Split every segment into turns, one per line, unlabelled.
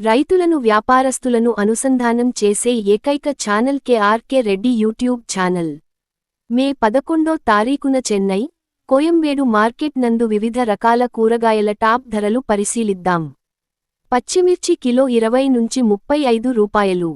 రైతులను వ్యాపారస్తులను అనుసంధానం చేసే ఏకైక channel KRK Reddy YouTube channel. May పదకొండో తారీఖున చెన్నై కోయంబేడు మార్కెట్ నందు వివిధ రకాల కూరగాయల టాప్ ధరలు పరిశీలిద్దాం. పచ్చిమిర్చి కిలో ఇరవై నుంచి ముప్పై ఐదు రూపాయలు.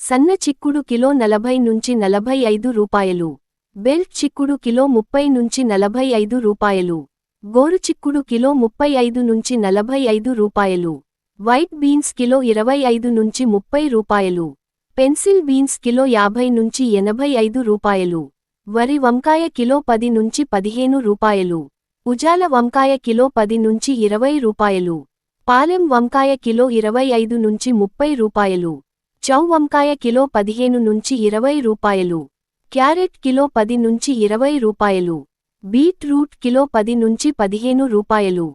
సన్న చిక్కుడు కిలో నలభై నుంచి నలభై ఐదు రూపాయలు. బెల్ట్ చిక్కుడు కిలో ముప్పై నుంచి నలభై ఐదు రూపాయలు. గోరు చిక్కుడు కిలో ముప్పై ఐదు నుంచి నలభై ఐదు రూపాయలు. వైట్ బీన్స్ కిలో ఇరవై ఐదు నుంచి ముప్పై రూపాయలు. పెన్సిల్ బీన్స్ కిలో యాభై నుంచి ఎనభై ఐదు రూపాయలు. వరి వంకాయ కిలో పది నుంచి పదిహేను రూపాయలు. ఉజాల వంకాయ కిలో పది నుంచి ఇరవై రూపాయలు. పాలెం వంకాయ కిలో ఇరవై ఐదు నుంచి ముప్పై రూపాయలు. చౌ వంకాయ కిలో పదిహేను నుంచి ఇరవై రూపాయలు. క్యారెట్ కిలో పది నుంచి ఇరవై రూపాయలు. బీట్రూట్ కిలో పది నుంచి పదిహేను రూపాయలు.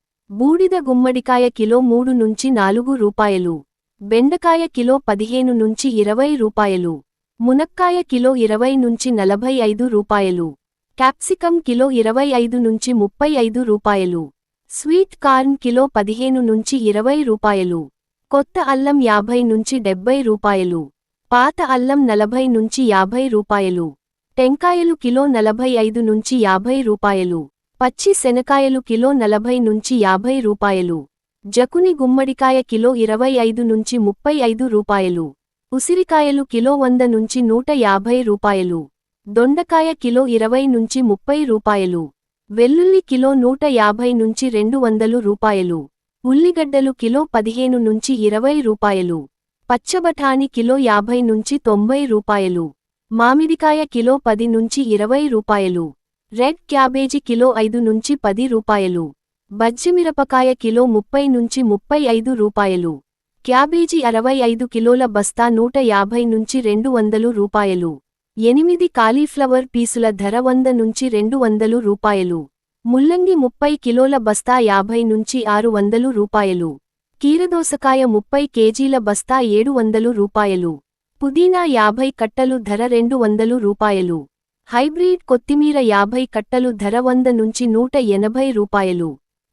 బూడిద గుమ్మడికాయ కిలో మూడు నుంచి నాలుగు రూపాయలు. బెండకాయ కిలో పదిహేను నుంచి ఇరవై రూపాయలు. మునక్కాయ కిలో ఇరవై నుంచి నలభై ఐదు రూపాయలు. క్యాప్సికం కిలో ఇరవై ఐదు నుంచి ముప్పై ఐదు రూపాయలు. స్వీట్ కార్న్ కిలో పదిహేను నుంచి ఇరవై రూపాయలు. కొత్త అల్లం యాభై నుంచి డెబ్బై రూపాయలు. పాత అల్లం నలభై నుంచి యాభై రూపాయలు. టెంకాయలు కిలో నలభై ఐదు నుంచి యాభై రూపాయలు. పచ్చి శనకాయలు కిలో నలభై నుంచి యాభై రూపాయలు. జకుని గుమ్మడికాయ కిలో ఇరవై ఐదు నుంచి ముప్పై ఐదు రూపాయలు. ఉసిరికాయలు కిలో వంద నుంచి నూట యాభై రూపాయలు. దొండకాయ కిలో ఇరవై నుంచి ముప్పై రూపాయలు. వెల్లుల్లి కిలో నూట యాభై నుంచి రెండు వందలు రూపాయలు. ఉల్లిగడ్డలు కిలో పదిహేను నుంచి ఇరవై రూపాయలు. పచ్చబఠాని కిలో యాభై నుంచి తొంభై రూపాయలు. మామిడికాయ కిలో పది నుంచి ఇరవై రూపాయలు. రెడ్ క్యాబేజీ కిలో ఐదు నుంచి పది రూపాయలు. బజ్జిమిరపకాయ కిలో ముప్పై నుంచి ముప్పై ఐదు రూపాయలు. క్యాబేజీ అరవై ఐదు కిలోల బస్తా నూట యాభై నుంచి రెండు వందలు రూపాయలు. ఎనిమిది కాలీఫ్లవర్ పీసుల ధర వంద నుంచి రెండు వందలు రూపాయలు. ముల్లంగి ముప్పై కిలోల బస్తా యాభై నుంచి ఆరు వందలు రూపాయలు. కీరదోసకాయ ముప్పై కేజీల బస్తా ఏడు వందలు రూపాయలు. పుదీనా యాభై కట్టలు ధర రెండు వందలు రూపాయలు. హైబ్రిడ్ కొత్తిమీర యాభై కట్టలు ధర వంద నుంచి నూట ఎనభై రూపాయలు.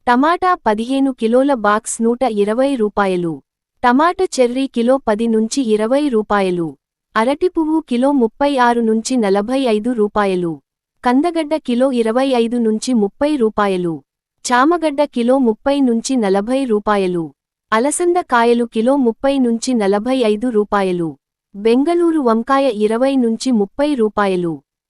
టమాటా పదిహేను కిలోల బాక్స్ నూట ఇరవై రూపాయలు. టమాట చెర్రీ కిలో పది నుంచి ఇరవై రూపాయలు. అరటి పువ్వు కిలో ముప్పై ఆరు నుంచి నలభై ఐదు రూపాయలు. కందగడ్డ కిలో ఇరవై ఐదు నుంచి ముప్పై రూపాయలు. చామగడ్డ కిలో ముప్పై నుంచి నలభై రూపాయలు. అలసంద కాయలు కిలో ముప్పై నుంచి నలభై ఐదు రూపాయలు. బెంగళూరు వంకాయ ఇరవై నుంచి ముప్పై రూపాయలు.